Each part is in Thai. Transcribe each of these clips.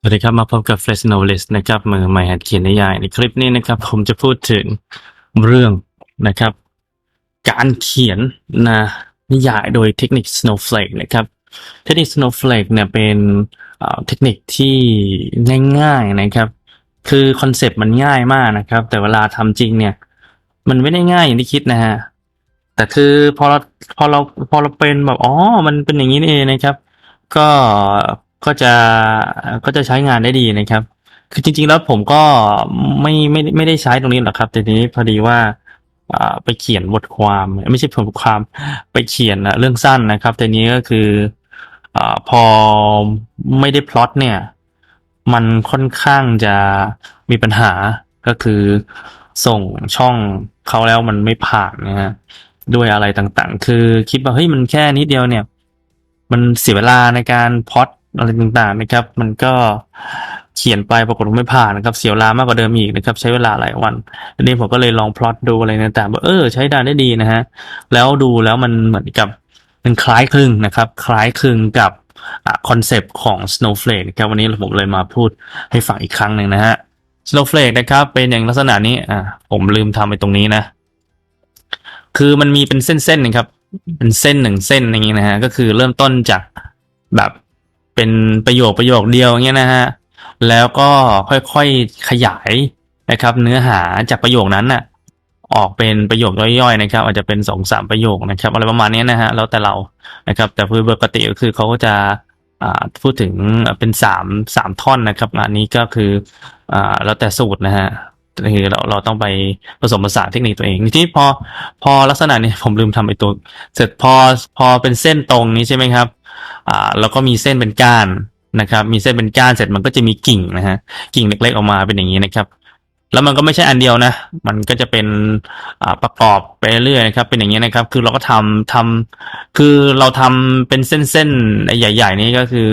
สวัสดีครับ มาพบกับ Flash Novelist นะครับมือใหม่หัดเขียนนิยายในคลิปนี้นะครับ ผมจะพูดถึงเรื่องนะครับ การเขียนนะนิยายโดยเทคนิค Snowflake นะครับ เทคนิค Snowflake เนี่ยเป็นเทคนิคที่ง่ายๆนะครับ คือคอนเซปต์มันง่ายมากนะครับ แต่เวลาทำจริงเนี่ย มันไม่ได้ง่ายอย่างที่คิดนะฮะแต่คือพอเราพอเราพอเราเป็นแบบอ๋อมันเป็นอย่างนี้เองนะครับ ก็ ก็จะก็จะใช้งานได้ดีนะครับ คือจริง ๆ แล้วผมก็ไม่ไม่ไม่ได้ใช้ตรงนี้หรอกครับแต่ทีนี้พอดีว่าไปเขียนบทความ ไม่ใช่บทความไปเขียนเรื่องสั้นนะครับแต่นี้ก็คืออพอไม่ได้พล็อตเนี่ย มันค่อนข้างจะมีปัญหาก็คือส่งช่องเขาแล้วมันไม่ผ่านนะฮะด้วยอะไรต่างๆ คือคิดว่าเฮ้ยมันแค่นิดเดียวเนี่ย มันเสียเวลาในการพล็อต อะไรต่างๆนะครับ มันก็เขียนไปปรากฏว่าไม่ผ่านนะครับ เสียเวลามากกว่าเดิมอีกนะครับ ใช้เวลาหลายวันทีนี้ผมก็เลยลองพลอตดูอะไรต่างๆว่าเออ ใช้ได้ได้ดีนะฮะแล้วดูแล้วมันเหมือนกับมันคล้ายคลึงนะครับ คล้ายคลึงกับคอนเซปต์ของ Snowflake นะครับวันนี้ผมเลยมาพูดให้ฟังอีกครั้งหนึ่งนะฮะ Snowflake นะครับ เป็นอย่างลักษณะนี้อ่าผมลืมทำไปตรงนี้นะ คือมันมีเป็นเส้นๆนะครับ เป็นเส้นหนึ่งเส้นอย่างนี้นะฮะก็คือเริ่มต้นจากแบบ เป็นประโยคประโยคเดียวอย่างเงี้ยนะฮะแล้วก็ค่อยๆขยายนะครับ เนื้อหาจากประโยคนั้นน่ะออกเป็นประโยคย่อยๆนะครับ อาจจะเป็นสองสามประโยคนะครับ อะไรประมาณนี้นะฮะแล้วแต่เรานะครับ แต่คือปกติก็คือเขาก็จะพูดถึงเป็นสามสามท่อนนะครับอันนี้ก็คืออแล้วแต่สูตรนะฮะคือเราเราต้องไปผสมผสานเทคนิคตัวเองทีนี้พอพอลักษณะนี้ผมลืมทำไอตัวเสร็จพอพอเป็นเส้นตรงนี้ใช่ไหมครับ อ่าแล้วก็มีเส้นเป็นก้านนะครับ มีเส้นเป็นก้านเสร็จมันก็จะมีกิ่งนะฮะกิ่งเล็กๆออกมาเป็นอย่างนี้นะครับ แล้วมันก็ไม่ใช่อันเดียวนะ มันก็จะเป็นประกอบไปเรื่อยนะครับ เป็นอย่างนี้นะครับ คือเราก็ทำทำคือเราทำเป็นเส้นๆใหญ่ ๆ นี่ก็คือ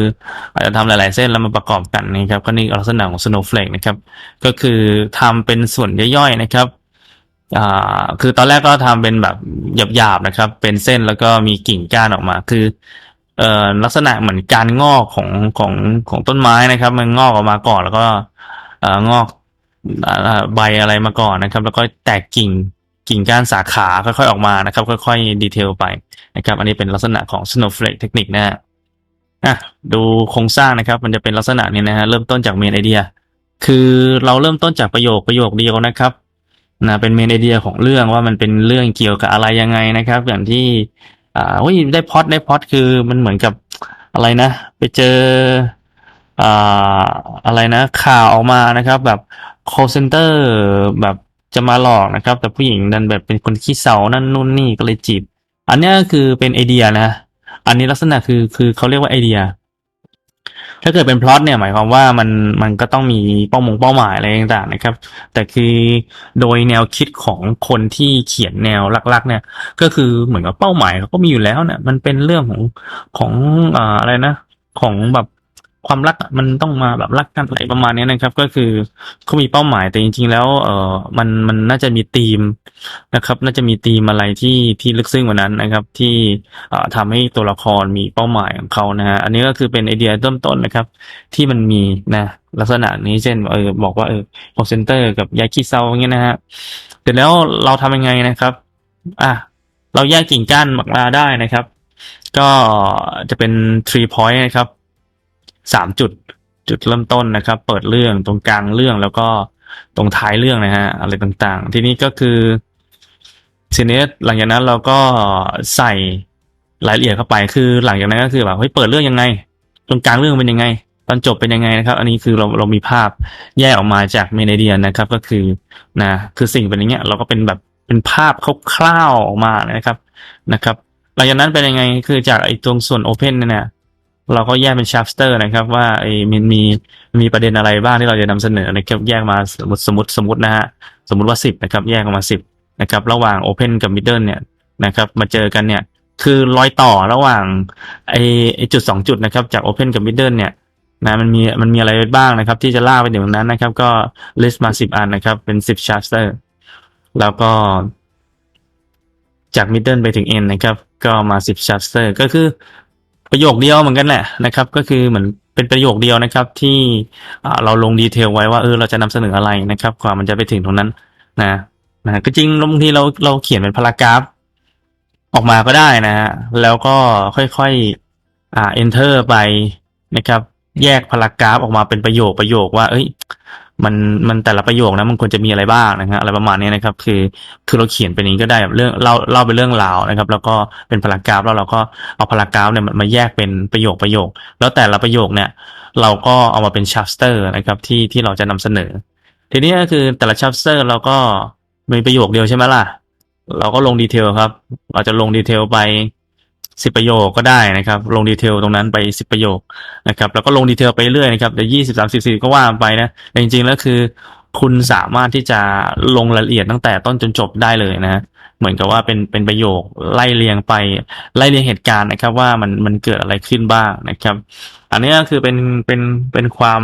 อาจจะทำหลาย ๆ เส้นแล้วมาประกอบกันนะครับ ก็นี่ลักษณะของ snowflake นะครับ ก็คือทำเป็นส่วนย่อยๆนะครับอ่าคือตอนแรกก็ทำเป็นแบบหยาบๆนะครับ เป็นเส้นแล้วก็มีกิ่งก้านออกมา คือ เอ่อลักษณะเหมือนการงอกของของของต้นไม้นะครับ มันงอกออกมาก่อนแล้วก็เอ่องอกอใบอะไรมาก่อนนะครับ แล้วก็แตกกิ่งกิ่งก้านสาขาค่อยๆออกมานะครับ ค่อยๆดีเทลไปนะครับ อันนี้เป็นลักษณะของ snowflake เทคนิคนะฮะอะดูโครงสร้างนะครับ มันจะเป็นลักษณะนี้นะฮะเริ่มต้นจากเมนไอเดียคือเราเริ่มต้นจากประโยคประโยคเดียวนะครับนะเป็นเมนไอเดียของเรื่องว่ามันเป็นเรื่องเกี่ยวกับอะไรยังไงนะครับ อย่างที่ อ่าโอ้ยได้พอดได้พอดคือมันเหมือนกับอะไรนะ ไปเจออ่าอะไรนะ ข่าวออกมานะครับ แบบ call center แบบจะมาหลอกนะครับ แต่ผู้หญิงดันแบบเป็นคนขี้เศร้านั่นนู่นนี่ก็เลยจีบ อันนี้คือเป็นไอเดียนะ อันนี้ลักษณะคือคือเขาเรียกว่าไอเดีย ถ้าเกิดเป็นพล็อตเนี่ยหมายความว่ามันมันก็ต้องมีเป้ามงเป้าหมายอะไรต่างๆนะครับ แต่คือโดยแนวคิดของคนที่เขียนแนวหลักๆ เนี่ย ก็คือเหมือนกับเป้าหมายเขาก็มีอยู่แล้วเนี่ยมันเป็นเรื่องของของออะไรนะ ของแบบ ความรักมันต้องมาแบบรักกันอะไรประมาณนี้นะครับ ก็คือเขามีเป้าหมายแต่จริง ๆ แล้วเออมันมันน่าจะมีธีมนะครับ น่าจะมีธีมอะไรที่ที่ลึกซึ้งกว่านั้นนะครับ ที่อ่าทำให้ตัวละครมีเป้าหมายของเขานะฮะอันนี้ก็คือเป็นไอเดียเริ่มต้นนะครับ ที่มันมีนะลักษณะนี้เช่นเออบอกว่าเออ call center กับยาขี้เซาอย่างเงี้ยนะฮะแต่แล้วเราทำยังไงนะครับ อะเราแยกกิ่งก้านออกมาได้นะครับ ก็จะเป็น three point นะครับ สามจุดจุดเริ่มต้นนะครับ เปิดเรื่องตรงกลางเรื่องแล้วก็ตรงท้ายเรื่องนะฮะอะไรต่างๆ ทีนี้ก็คือทีนี้หลังจากนั้นเราก็ใส่รายละเอียดเข้าไปคือหลังจากนั้นก็คือแบบเฮ้ยเปิดเรื่องยังไง ตรงกลางเรื่องเป็นยังไง ตอนจบเป็นยังไงนะครับ อันนี้คือเราเรามีภาพแยกออกมาจากเมนเดียนนะครับ ก็คือนะคือสิ่งเป็นอย่างเงี้ยเราก็เป็นแบบเป็นภาพคร่าวๆออกมานะครับนะครับ หลังจากนั้นเป็นยังไงคือจากไอ้ตรงส่วนโอเพนเนี่ย เราก็แยกเป็นชัปสเตอร์นะครับว่าไอ้มันมีมีประเด็นอะไรบ้างที่เราจะนำเสนอนะครับแยกมาสมมติสมมติสมมตินะฮะสมมติว่าสิบนะครับแยกออกมาสิบนะครับระหว่างโอเพนกับมิดเดิลเนี่ยนะครับมาเจอกันเนี่ยคือรอยต่อระหว่างไอ้ไอ้จุดสองจุดนะครับจากโอเพนกับมิดเดิลเนี่ยนะมันมีมันมีอะไรบ้างนะครับ ที่จะล่าไปถึงตรงนั้นนะครับ ก็ list มาสิบอันนะครับ เป็นสิบ chapter แล้วก็ จาก middle ไปถึง end นะครับ ก็มาสิบ chapter ก็คือ ประโยคเดียวเหมือนกันแหละนะครับ ก็คือเหมือนเป็นประโยคเดียวนะครับ ที่เราลงดีเทลไว้ว่าเออเราจะนำเสนออะไรนะครับกว่ามันจะไปถึงตรงนั้นนะนะก็จริงบางทีเราเราเขียนเป็นพารากราฟออกมาก็ได้นะฮะแล้วก็ค่อยๆอ่า enter ไปนะครับ แยกพารากราฟออกมาเป็นประโยคประโยคว่า เอ้ย มันมันแต่ละประโยคนะมันควรจะมีอะไรบ้างนะฮะอะไรประมาณนี้นะครับ คือคือเราเขียนเป็นนี้ก็ได้เรื่องเล่าเล่าเป็นเรื่องราวนะครับ แล้วก็เป็นพารากราฟแล้วเราก็เอาพารากราฟเนี่ยมาแยกเป็นประโยคประโยค แล้วแต่ละประโยคเนี่ย เราก็เอามาเป็นชัปสเตอร์นะครับที่ที่เราจะนำเสนอ ทีนี้ก็คือแต่ละชัปสเตอร์เราก็มีประโยคเดียวใช่ไหมล่ะ เราก็ลงดีเทลครับ เราจะลงดีเทลไป สิบประโยคก็ได้นะครับ ลงดีเทลตรงนั้นไปสิบประโยคนะครับ แล้วก็ลงดีเทลไปเรื่อยนะครับเดี๋ยวยี่สิบสามสิบสี่ก็ว่าไปนะแต่จริงๆแล้วคือ คุณสามารถที่จะลงรายละเอียดตั้งแต่ต้นจนจบได้เลยนะเหมือนกับว่าเป็นเป็นประโยคไล่เรียงไปไล่เรียงเหตุการณ์นะครับ ว่ามันมันเกิดอะไรขึ้นบ้างนะครับ อันนี้ก็คือเป็นเป็นเป็นความ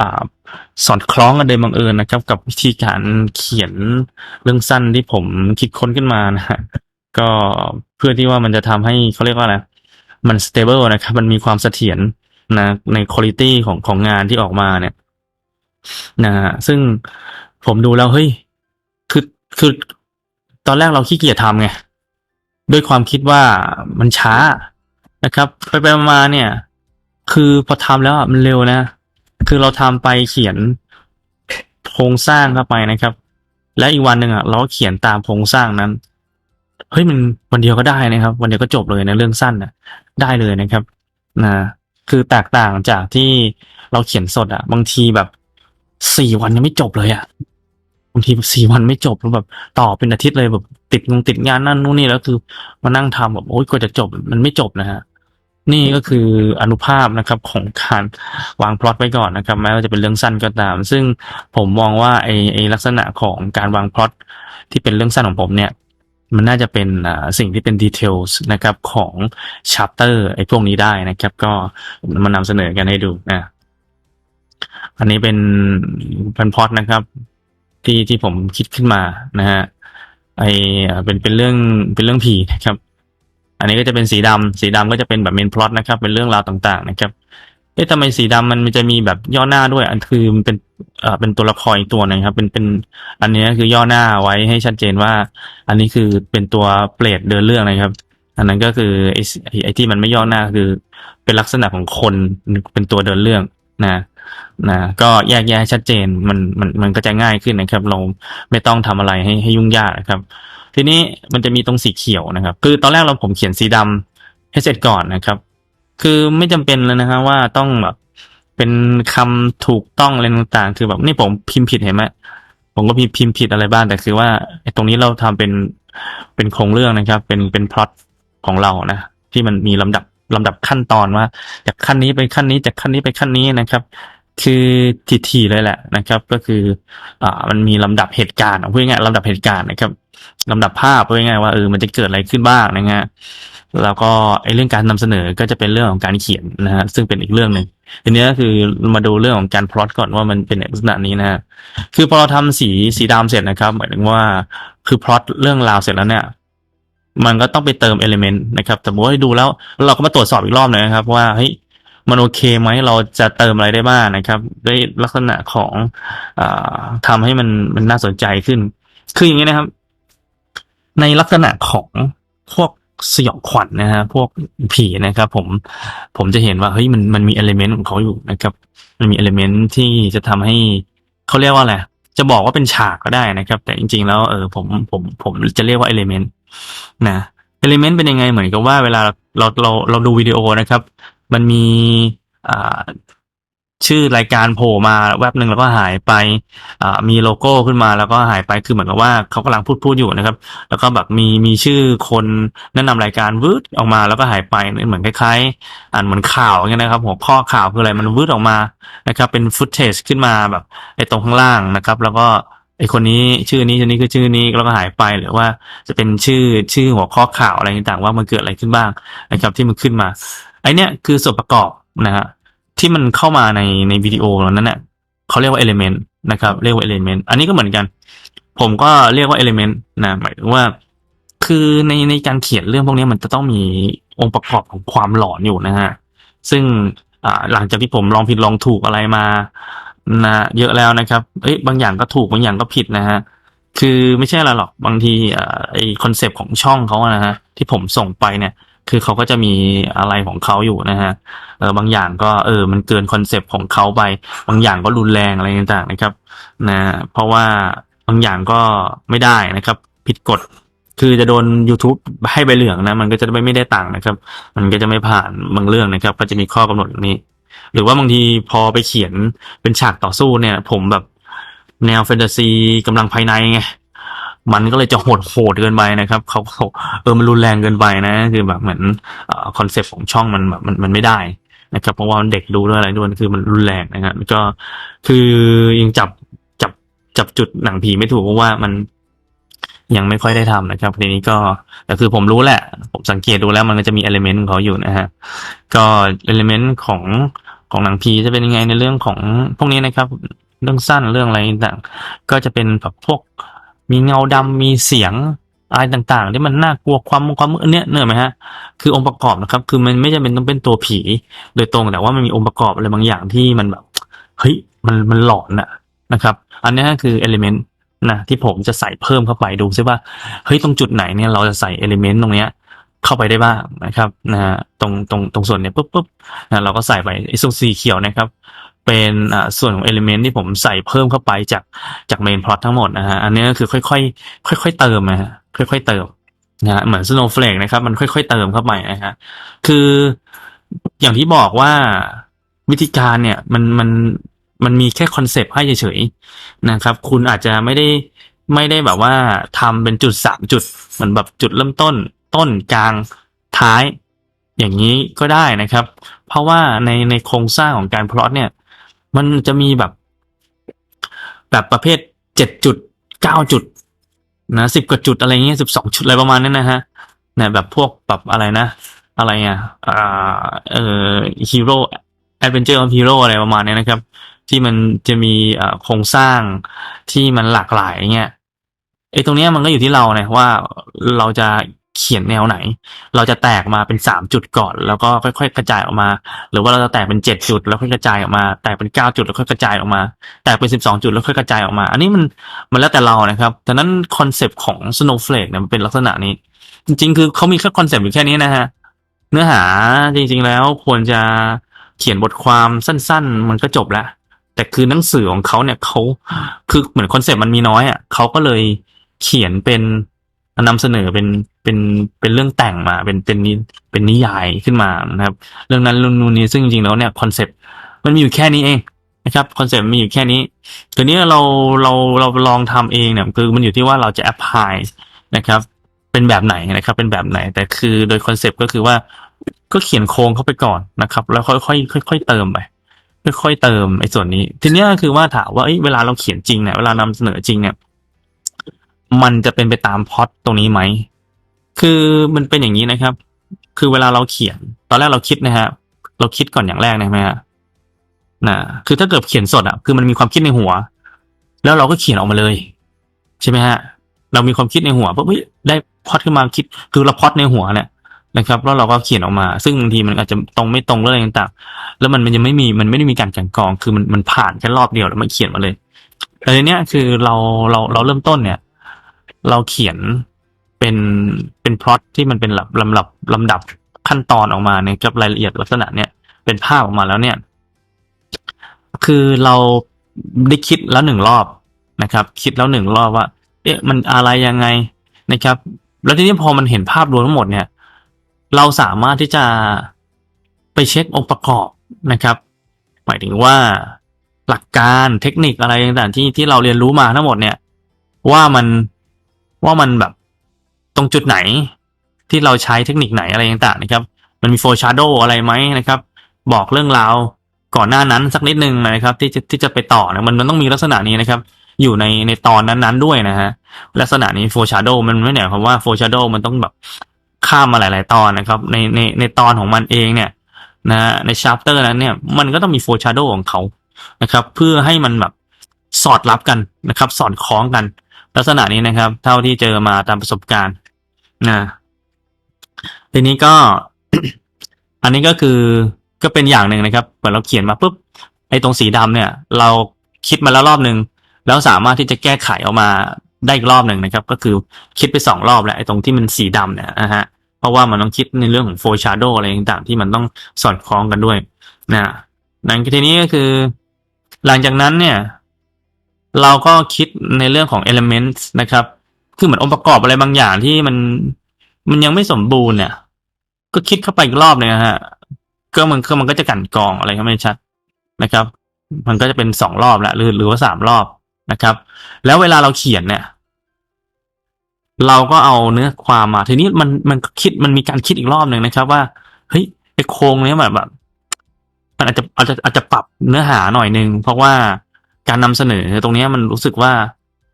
อ่าสอดคล้องกันโดยบังเอิญนะครับ กับวิธีการเขียนเรื่องสั้นที่ผมคิดค้นขึ้นมานะฮะ ก็เพื่อที่ว่ามันจะทำให้เขาเรียกว่าอะไรมัน stable นะครับมันมีความเสถียรนะในคุณภาพของของงานที่ออกมาเนี่ยนะฮะซึ่งผมดูแล้วเฮ้ยคือคือตอนแรกเราขี้เกียจทำไงด้วยความคิดว่ามันช้านะครับ ไปไปมาเนี่ย คือพอทำแล้วอะมันเร็วนะ คือเราทำไปเขียนโครงสร้างเข้าไปนะครับ และอีกวันหนึ่งอะเราก็เขียนตามโครงสร้างนั้น เฮ้ยมันวันเดียวก็ได้นะครับ วันเดียวก็จบเลยนะเรื่องสั้นอะได้เลยนะครับนะคือแตกต่างจากที่เราเขียนสดอะบางทีแบบสี่วันยังไม่จบเลยอะบางทีสี่วันไม่จบแล้วแบบต่อเป็นอาทิตย์เลยแบบติดงงติดงานนั่นนู่นนี่แล้วคือมานั่งทำแบบโอ๊ยกว่าจะจบมันไม่จบนะฮะนี่ก็คืออนุภาพนะครับของการวางพล็อตไว้ก่อนนะครับแม้ว่าจะเป็นเรื่องสั้นก็ตาม ซึ่งผมมองว่าไอไอลักษณะของการวางพล็อตที่เป็นเรื่องสั้นของผมเนี่ย มันน่าจะเป็นสิ่งที่เป็นดีเทลนะครับของชัปเตอร์ไอ้พวกนี้ได้นะครับ ก็มานำเสนอกันให้ดูนะอันนี้เป็นพันพอตนะครับ ที่ที่ผมคิดขึ้นมานะฮะไออ่าเป็นเป็นเรื่องเป็นเรื่องผีนะครับ อันนี้ก็จะเป็นสีดำสีดำก็จะเป็นแบบเมนพลอตนะครับ เป็นเรื่องราวต่าง ๆ นะครับ เอ๊ะทำไมสีดำมันมันจะมีแบบย่อหน้าด้วยอันคือมันเป็นเอ่อเป็นตัวละครอีกตัวหนึงครับ เป็นเป็นอันนี้คือย่อหน้าไว้ให้ชัดเจนว่า อันนี้คือเป็นตัวเปรตเดินเรื่องนะครับ อันนั้นก็คือไอ้ไอ้ที่มันไม่ย่อหน้าคือ เป็นลักษณะของคนเป็นตัวเดินเรื่องนะนะก็แยกแยะให้ชัดเจนมันมันมันก็จะง่ายขึ้นนะครับ เราไม่ต้องทำอะไรให้ให้ยุ่งยากนะครับ ทีนี้มันจะมีตรงสีเขียวนะครับ คือตอนแรกเราผมเขียนสีดำให้เสร็จก่อนนะครับ คือไม่จำเป็นเลยนะฮะว่าต้องแบบเป็นคำถูกต้องอะไรต่างๆ คือแบบนี่ผมพิมพ์ผิดเห็นไหมผมก็พิมพ์ผิดอะไรบ้างแต่คือว่าตรงนี้เราทำเป็นเป็นโครงเรื่องนะครับ เป็นเป็นพล็อตของเรานะที่มันมีลำดับลำดับขั้นตอนว่า จากขั้นนี้ไปขั้นนี้จากขั้นนี้ไปขั้นนี้นะครับ คือทีๆเลยแหละนะครับ ก็คืออ่ามันมีลำดับเหตุการณ์พูดง่ายๆลำดับเหตุการณ์นะครับลำดับภาพพูดง่ายๆว่าเออมันจะเกิดอะไรขึ้นบ้างนะฮะแล้วก็ไอ้เรื่องการนำเสนอก็จะเป็นเรื่องของการเขียนนะฮะซึ่งเป็นอีกเรื่องหนึ่งทีนี้ก็คือมาดูเรื่องของการพลอตก่อนว่ามันเป็นลักษณะนี้นะฮะคือพอเราทำสีสีดำเสร็จนะครับ หมายถึงว่าคือพลอตเรื่องราวเสร็จแล้วเนี่ยมันก็ต้องไปเติมเอลิเมนต์นะครับ แต่ว่าให้ดูแล้วเราก็มาตรวจสอบอีกรอบหนึงนะครับ ว่าเฮ้ย มันโอเคไหมเราจะเติมอะไรได้บ้างนะครับ ด้วยลักษณะของอทำให้มันมันน่าสนใจขึ้น คืออย่างนี้นะครับ ในลักษณะของพวกสยองขวัญนะฮะพวกผีนะครับ ผมผมจะเห็นว่าเฮ้ยมันมันมีเอลิเมนต์ของเขาอยู่นะครับ มันมีเอลิเมนต์ที่จะทำให้เขาเรียกว่าอะไรจะบอกว่าเป็นฉากก็ได้นะครับ แต่จริง ๆ แล้วเออผมผมผมจะเรียกว่าเอลิเมนต์นะเอลิเมนต์เป็นยังไงเหมือนกับว่าเวลาเราเราเราดูวิดีโอนะครับ มันมีอ่าชื่อรายการโผล่มาแวบหนึ่งแล้วก็หายไปมีโลโก้ขึ้นมาแล้วก็หายไปคือเหมือนกับว่าเขากำลังพูดพูดอยู่นะครับ แล้วก็แบบมีมีชื่อคนแนะนำรายการวืดออกมาแล้วก็หายไปเหมือนคล้ายๆอ่านเหมือนข่าวอย่างเงี้ยนะครับ หัวข้อข่าวคืออะไรมันวืดออกมานะครับ เป็นฟุตเทจขึ้นมาแบบไอ้ตรงข้างล่างนะครับ แล้วก็ไอ้คนนี้ชื่อนี้ชื่อนี้คือชื่อนี้แล้วก็หายไปหรือว่าจะเป็นชื่อชื่อหัวข้อข่าวอะไรต่างๆว่ามันเกิดอะไรขึ้นบ้างนะครับที่มันขึ้นมา ไอเนี้ยคือส่วนประกอบนะฮะที่มันเข้ามาในในวิดีโอนั้นเนี่ยเขาเรียกว่า element นะครับ เรียกว่า element อันนี้ก็เหมือนกัน ผมก็เรียกว่า element นะหมายถึงว่า คือในในการเขียนเรื่องพวกนี้มันจะต้องมีองค์ประกอบของความหลอนอยู่นะฮะซึ่งอ่าหลังจากที่ผมลองผิดลองถูกอะไรมานะเยอะแล้วนะครับ เอ้ยบางอย่างก็ถูกบางอย่างก็ผิดนะฮะ คือไม่ใช่อะไรหรอกบางทีอ่าไอคอนเซปต์ของช่องเขาอะนะฮะที่ผมส่งไปเนี่ย คือเขาก็จะมีอะไรของเขาอยู่นะฮะเออบางอย่างก็เออ มันเกินคอนเซปต์ของเขาไป บางอย่างก็รุนแรงอะไรต่างๆนะครับ นะ เพราะว่าบางอย่างก็ไม่ได้นะครับ ผิดกฎคือจะโดน YouTube ให้ใบเหลืองนะ มันก็จะไม่ไม่ได้ตังค์นะครับ มันก็จะไม่ผ่านบางเรื่องนะครับ ก็จะมีข้อกำหนดอย่างนี้ หรือว่าบางทีพอไปเขียนเป็นฉากต่อสู้เนี่ย ผมแบบแนวแฟนตาซีกำลังภายในไง มันก็เลยจะโหดโหดเกินไปนะครับเขาเออมันรุนแรงเกินไปนะ คือแบบเหมือนคอนเซปต์ของช่องมันแบบมันมันไม่ได้นะครับเพราะว่ามันเด็กดูด้วยอะไรด้วยคือมันรุนแรงนะครับก็คือยังจับจับจับจุดหนังผีไม่ถูกเพราะว่ามันยังไม่ค่อยได้ทำนะครับทีนี้ก็แต่คือผมรู้แหละ ผมสังเกตดูแล้วมันก็จะมีเอลิเมนต์ของเขาอยู่นะฮะก็เอลิเมนต์ของของหนังผีจะเป็นยังไงในเรื่องของพวกนี้นะครับ เรื่องสั้นเรื่องอะไรต่างก็จะเป็นแบบพวก มีเงาดำมีเสียงอะไรต่างๆ ที่มันน่ากลัวความความมืดเนี้ยเนอะไหมฮะคือองค์ประกอบนะครับ คือมันไม่จำเป็นต้องเป็นตัวผี โดยตรงแต่ว่ามันมีองค์ประกอบอะไรบางอย่างที่มันแบบเฮ้ยมันมันหลอนอะนะครับ อันนี้คือเอลิเมนต์นะที่ผมจะใส่เพิ่มเข้าไปดูซิว่าเฮ้ยตรงจุดไหนเนี่ยเราจะใส่เอลิเมนต์ตรงเนี้ยเข้าไปได้บ้างนะครับนะฮะตรงตรงตรงส่วนเนี้ยปุ๊บปุ๊บนะเราก็ใส่ไปไอ้ส่วนสีเขียวนะครับ เป็นส่วนของเอลิเมนต์ที่ผมใส่เพิ่มเข้าไปจากจากเมนพล็อตทั้งหมดนะฮะอันนี้ก็คือค่อยๆค่อยๆเติมนะฮะค่อยๆเติมนะฮะเหมือนสโนว์เฟลกนะครับ มันค่อยๆเติมเข้าไปนะฮะคืออย่างที่บอกว่าวิธีการเนี่ยมันมันมันมีแค่คอนเซปต์ให้เฉยๆนะครับ คุณอาจจะไม่ได้ไม่ได้แบบว่าทำเป็นจุดสามจุดเหมือนแบบจุดเริ่มต้น ต้นกลางท้าย อย่างนี้ก็ได้นะครับ เพราะว่าในในโครงสร้างของการพลอตเนี่ย มันจะมีแบบ แบบประเภทเจ็ดจุดเก้าจุด นะสิบกว่าจุดอะไรเงี้ยสิบสองจุดอะไรประมาณนั้นนะฮะเนี่ยแบบพวกแบบอะไรนะ อะไรอะอ่าเออฮีโร่แอดเวนเจอร์ของฮีโร่อะไรประมาณนี้นะครับ ที่มันจะมีโครงสร้างที่มันหลากหลายเงี้ยไอ้ตรงเนี้ยมันก็อยู่ที่เราเนี่ยว่าเราจะ เขียนแนวไหน เราจะแตกมาเป็นสามจุดก่อน แล้วก็ค่อยๆ กระจายออกมา หรือว่าเราจะแตกเป็นเจ็ดจุดแล้วค่อยกระจายออกมา แตกเป็นเก้าจุดแล้วค่อยกระจายออกมา แตกเป็นสิบสองจุดแล้วค่อยกระจายออกมา อันนี้มันมันแล้วแต่เรานะครับแต่นั้นคอนเซปต์ของ Snowflake เนี่ยมันเป็นลักษณะนี้ จริง ๆ คือเขามีแค่คอนเซปต์อยู่แค่นี้นะฮะเนื้อหาจริง ๆ แล้วควรจะเขียนบทความสั้น ๆ มันก็จบแล้วแต่คือหนังสือของเขาเนี่ยเขาคือเหมือนคอนเซปต์มันมีน้อยอะเขาก็เลยเขียนเป็น นำเสนอเป็นเป็นเป็นเรื่องแต่งมาเป็นเป็นนิเป็นนิยายขึ้นมานะครับ เรื่องนั้นเรื่องนู้นนี้ซึ่งจริงๆแล้วเนี่ยคอนเซปต์มันมีอยู่แค่นี้เองนะครับคอนเซปต์มีอยู่แค่นี้ทีนี้เราเราเราลองทำเองเนี่ยคือมันอยู่ที่ว่าเราจะแอพพลายนะครับ เป็นแบบไหนนะครับ เป็นแบบไหน แต่คือโดยคอนเซปต์ก็คือว่าก็เขียนโครงเข้าไปก่อนนะครับ แล้วค่อยๆค่อยๆเติมไปค่อยๆเติมไอ้ส่วนนี้ ทีนี้คือว่าถามว่าเอ้เวลาเราเขียนจริงเนี่ยเวลานำเสนอจริงเนี่ย มันจะเป็นไปตามพอตตรงนี้ไหม คือมันเป็นอย่างนี้นะครับ คือเวลาเราเขียน ตอนแรกเราคิดนะฮะ เราคิดก่อนอย่างแรกนะไหมฮะนะคือถ้าเกิดเขียนสดอะ คือมันมีความคิดในหัว แล้วเราก็เขียนออกมาเลย ใช่ไหมฮะ เรามีความคิดในหัวปุ๊บได้พอตขึ้นมาคิด คือเราพอตในหัวเนี่ยนะครับ แล้วเราก็เขียนออกมา ซึ่งบางทีมันอาจจะตรงไม่ตรงเรื่องอะไรต่างๆ แล้วมันมันยังไม่มี มันไม่ได้มีการกลันกอง คือมันมันผ่านแค่รอบเดียวแล้วมันเขียนมาเลยแต่ทีเนี้ยคือเราเราเราเริ่มต้นเนี่ย เราเขียนเป็นเป็นพล็อตที่มันเป็นลำลำดับลำดับขั้นตอนออกมาเนี่ยกับรายละเอียดลักษณะเนี่ยเป็นภาพออกมาแล้วเนี่ย คือเราได้คิดแล้วหนึ่งรอบนะครับ คิดแล้วหนึ่งรอบว่า เอ๊ะมันอะไรยังไงนะครับ แล้วทีนี้พอมันเห็นภาพรวมทั้งหมดเนี่ย เราสามารถที่จะไปเช็คองค์ประกอบนะครับ หมายถึงว่าหลักการเทคนิคอะไรต่างๆที่ที่เราเรียนรู้มาทั้งหมดเนี่ย ว่ามัน ว่ามันแบบตรงจุดไหนที่เราใช้เทคนิคไหนอะไรต่างๆนะครับ มันมีโฟชาร์โดอะไรไหมนะครับ บอกเรื่องราวก่อนหน้านั้นสักนิดนึงนะครับ ที่จะที่จะไปต่อนะมันมันต้องมีลักษณะนี้นะครับ อยู่ในในตอนนั้นๆด้วยนะฮะลักษณะนี้โฟชาร์โดมันไม่เหนือคำว่าโฟชาร์โดมันต้องแบบข้ามมาหลาย ๆ ตอนนะครับ ในในในตอนของมันเองเนี่ยนะในชาร์ปเตอร์นั้นเนี่ยมันก็ต้องมีโฟชาร์โดของเขานะครับ เพื่อให้มันแบบสอดรับกันนะครับ สอดคล้องกัน ลักษณะนี้นะครับ เท่าที่เจอมาตามประสบการณ์นะทีนี้ก็ อันนี้ก็คือก็เป็นอย่างหนึ่งนะครับเหมือนเราเขียนมาปุ๊บไอ้ตรงสีดำเนี่ย เราคิดมาแล้วรอบหนึ่งแล้วสามารถที่จะแก้ไขออกมาได้อีกรอบหนึ่งนะครับ ก็คือคิดไปสองรอบแล้วไอ้ตรงที่มันสีดำเนี่ยนะฮะเพราะว่ามันต้องคิดในเรื่องของ foreshadow อะไรต่างๆ ที่มันต้องสอดคล้องกันด้วยนะนั่นทีนี้ก็คือ หลังจากนั้นเนี่ย เราก็คิดในเรื่องของ elements นะครับ คือเหมือนองค์ประกอบอะไรบางอย่างที่มันมันยังไม่สมบูรณ์เนี่ย ก็คิดเข้าไปอีกรอบหนึงนะฮะก็มันก็มันก็จะกันกรองอะไรก็ไม่ชัดนะครับ มันก็จะเป็นสองรอบแล้วหรือหรือว่าสามรอบนะครับ แล้วเวลาเราเขียนเนี่ย เราก็เอาเนื้อความมา ทีนี้มันมันคิดมันมีการคิดอีกรอบหนึ่งนะครับ ว่าเฮ้ยไอโครงเนี้ยแบบแบบมันอาจจะอาจจะอาจจะปรับเนื้อหาหน่อยนึงเพราะว่า การนำเสนอตรงนี้มันรู้สึกว่า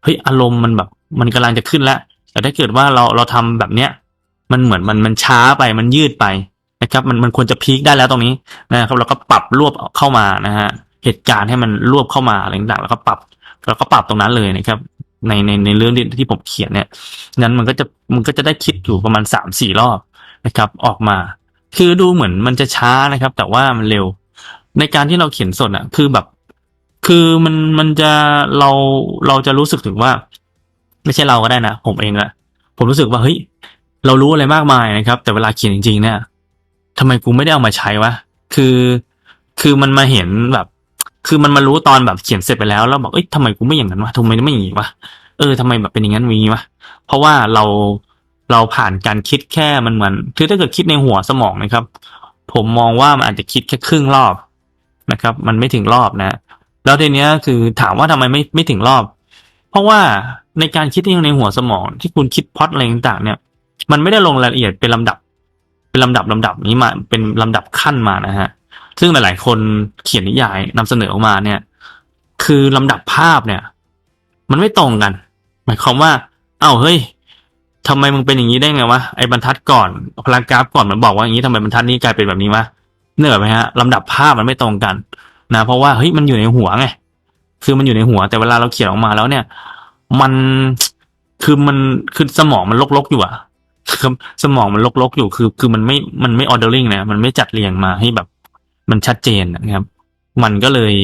เฮ้ยอารมณ์มันแบบ มันกำลังจะขึ้นแล้ว แต่ถ้าเกิดว่าเราเราทำแบบเนี้ย มันเหมือนมันมันช้าไปมันยืดไปนะครับ มันมันควรจะพีคได้แล้วตรงนี้นะครับเราก็ปรับรวบเข้ามานะฮะเหตุการณ์ให้มันรวบเข้ามาอะไรต่างๆแล้วก็ปรับแล้วก็ปรับตรงนั้นเลยนะครับ ในในในเรื่องที่ที่ผมเขียนเนี่ยนั้นมันก็จะมันก็จะได้คิดอยู่ประมาณสามสี่รอบนะครับ ออกมา คือดูเหมือนมันจะช้านะครับ แต่ว่ามันเร็ว ในการที่เราเขียนสดอะ คือแบบ คือมันมันจะเราเราจะรู้สึกถึงว่า ไม่ใช่เราก็ได้นะผมเองอะผมรู้สึกว่าเฮ้ยเรารู้อะไรมากมายนะครับ แต่เวลาเขียนจริง ๆ เนี่ยทำไมกูไม่ได้เอามาใช้วะคือ คือมันมาเห็นแบบ คือมันมารู้ตอนแบบเขียนเสร็จไปแล้วแล้วบอกเอ้ยทำไมกูไม่อย่างนั้นวะทำไมไม่อย่างนี้วะเออทำไมแบบเป็นอย่างนั้นอย่างนี้วะเพราะว่าเราเราผ่านการคิดแค่มันเหมือนคือถ้าเกิดคิดในหัวสมองนะครับ ผมมองว่ามันอาจจะคิดแค่ครึ่งรอบนะครับ มันไม่ถึงรอบนะ แล้วทีเนี้ยคือถามว่าทำไมไม่ไม่ถึงรอบ เพราะว่าในการคิดที่ในหัวสมองที่คุณคิดพอดอะไรต่างๆเนี่ย มันไม่ได้ลงรายละเอียดเป็นลำดับ เป็นลำดับลำดับนี้มาเป็นลำดับขั้นมานะฮะ ซึ่งหลาย ๆ คนเขียนนิยายนำเสนอออกมาเนี่ย คือลำดับภาพเนี่ย มันไม่ตรงกัน หมายความว่า เอ้าเฮ้ยทำไมมึงเป็นอย่างนี้ได้ไงวะไอ้บรรทัดก่อนพารากราฟก่อนมันบอกว่าอย่างนี้ทำไมบรรทัดนี้กลายเป็นแบบนี้วะเนื่อยไหมฮะลำดับภาพมันไม่ตรงกัน นะเพราะว่าเฮ้ยมันอยู่ในหัวไงคือมันอยู่ในหัว แต่เวลาเราเขียนออกมาแล้วเนี่ย มันคือมันคือสมองมันลกๆอยู่อะคือสมองมันลกๆอยู่คือ คือมันไม่มันไม่ออเดอร์ลิงนะมันไม่จัดเรียงมาให้แบบ มันชัดเจนนะครับ มันก็เลย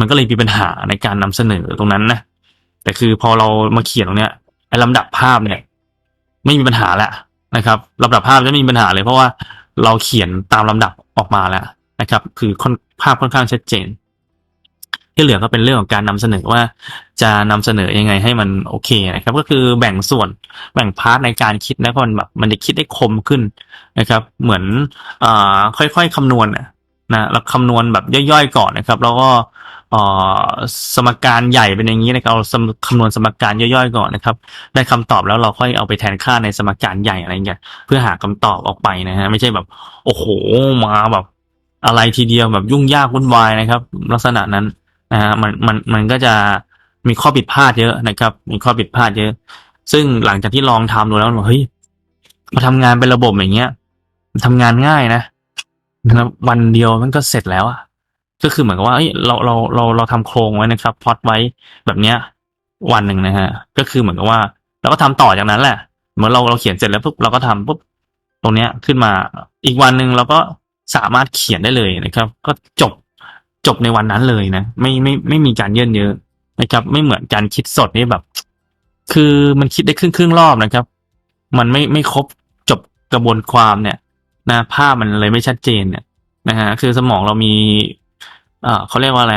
มันก็เลยมีปัญหาในการนำเสนอตรงนั้นนะแต่คือพอเรามาเขียนตรงเนี้ยไอ้ลำดับภาพเนี่ย ไม่มีปัญหาแล้วนะครับลำดับภาพจะไม่มีปัญหาเลยเพราะว่าเราเขียนตามลำดับออกมาแล้วนะครับ คือค่อน ภาพค่อนข้างชัดเจน ที่เหลือก็เป็นเรื่องของการนำเสนอว่าจะนำเสนอยังไงให้มันโอเคนะครับ ก็คือแบ่งส่วนแบ่งพาร์ทในการคิดนะเพราะมันแบบมันจะคิดได้คมขึ้นนะครับ เหมือนอค่อยๆคำนวณนะนะเราคำนวณแบบย่อยๆก่อนนะครับ แล้วก็สมการใหญ่เป็นอย่างนี้นะครับเราคำนวณสมการย่อยๆก่อนนะครับ ได้คำตอบแล้วเราค่อยเอาไปแทนค่าในสมการใหญ่อะไรเงี้ยเพื่อหาคำตอบออกไปนะฮะไม่ใช่แบบ โอ้โหมาแบบ อะไรทีเดียวแบบยุ่งยากวุ่นวายนะครับ ลักษณะนั้นนะฮะมันมันมันก็จะมีข้อผิดพลาดเยอะนะครับ มีข้อผิดพลาดเยอะ ซึ่งหลังจากที่ลองทำดูแล้วบอกเฮ้ยมาทำงานเป็นระบบอย่างเงี้ยทำงานง่ายนะนะวันเดียวมันก็เสร็จแล้วอะก็คือเหมือนกับว่าเอ้ยเราเราเราเราทำโครงไว้นะครับพอตไว้แบบเนี้ย วันหนึ่งนะฮะ ก็คือเหมือนกับว่าเราก็ทำต่อจากนั้นแหละ เหมือนเราเราเขียนเสร็จแล้วปุ๊บเราก็ทำปุ๊บตรงเนี้ยขึ้นมาอีกวันหนึ่งเราก็ สามารถเขียนได้เลยนะครับ ก็จบจบในวันนั้นเลยนะ ไม่ไม่ไม่มีการเยื่นเยอะนะครับ ไม่เหมือนการคิดสดนี่แบบ คือมันคิดได้ครึ่งครึ่งรอบนะครับ มันไม่ไม่ครบจบกระบวนความเนี่ยนะภาพมันเลยไม่ชัดเจนเนี่ยนะฮะคือสมองเรามี เอ่อเขาเรียกว่าอะไร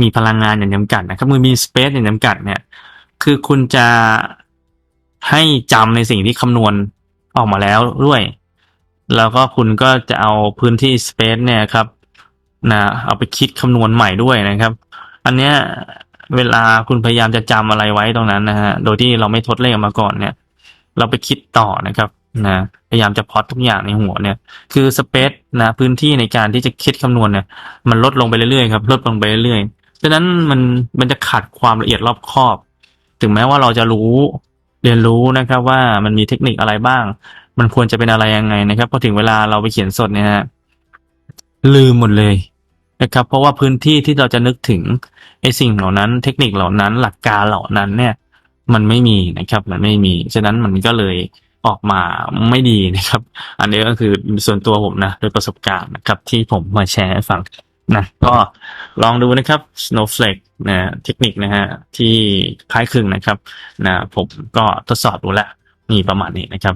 มีพลังงานอย่างจำกัดนะครับมือมีสเปซอย่างจำกัดเนี่ย คือคุณจะให้จำในสิ่งที่คำนวณออกมาแล้วด้วย แล้วก็คุณก็จะเอาพื้นที่สเปซเนี่ยครับนะเอาไปคิดคำนวณใหม่ด้วยนะครับ อันเนี้ยเวลาคุณพยายามจะจำอะไรไว้ตรงนั้นนะฮะโดยที่เราไม่ทดเลขมาก่อนเนี่ย เราไปคิดต่อนะครับนะพยายามจะพอตทุกอย่างในหัวเนี่ย คือสเปซนะพื้นที่ในการที่จะคิดคำนวณเนี่ย มันลดลงไปเรื่อยๆครับลดลงไปเรื่อยๆฉะนั้นมันมันจะขาดความละเอียดรอบคอบ ถึงแม้ว่าเราจะรู้เรียนรู้นะครับว่ามันมีเทคนิคอะไรบ้าง มันควรจะเป็นอะไรยังไงนะครับพอถึงเวลาเราไปเขียนสดเนี่ยฮะลืมหมดเลยนะครับ เพราะว่าพื้นที่ที่เราจะนึกถึงไอ้สิ่งเหล่านั้น เทคนิคเหล่านั้น หลักการเหล่านั้นเนี่ย มันไม่มีนะครับ มันไม่มีฉะนั้นมันก็เลยออกมาไม่ดีนะครับ อันนี้ก็คือส่วนตัวผมนะ โดยประสบการณ์นะครับ ที่ผมมาแชร์ให้ฟังนะก็ลองดูนะครับ Snowflake นะเทคนิคนะฮะที่คล้ายคลึงนะครับนะผมก็ทดสอบดูแล้วมีประมาณนี้นะครับ